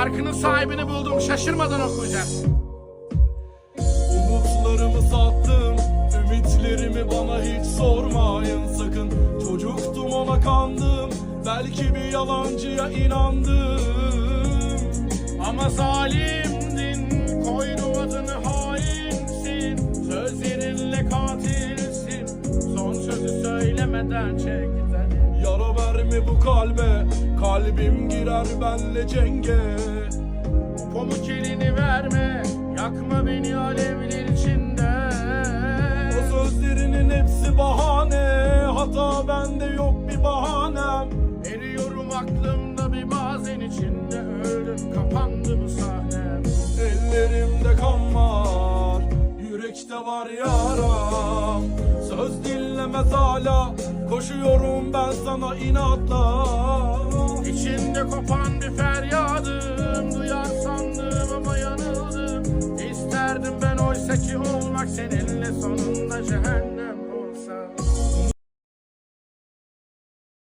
Şarkının sahibini buldum. Şaşırmadan okuyacağız. Umutlarımı sattım. Ümitlerimi bana hiç sormayın sakın. Çocuktum ona kandım. Belki bir yalancıya inandım. Ama zalimdin. Koydum adını hainsin. Sözlerinle katilsin. Son sözü söylemeden çek. Yara verme bu kalbe Kalbim girer benle cenge. Pamuk elini verme Yakma beni alevler içinde. O sözlerinin hepsi bahane Hata bende yok bir bahanem. Eriyorum aklımda bir bazen içinde Öldüm kapandı bu sahnem. Ellerimde kan var Yürekte var yaram. Söz dinlemez hala Koşuyorum ben sana inatla İçinde kopan bir feryadım. Duyar sandım ama yanıldım. İsterdim ben oysa ki olmak seninle sonunda cehennem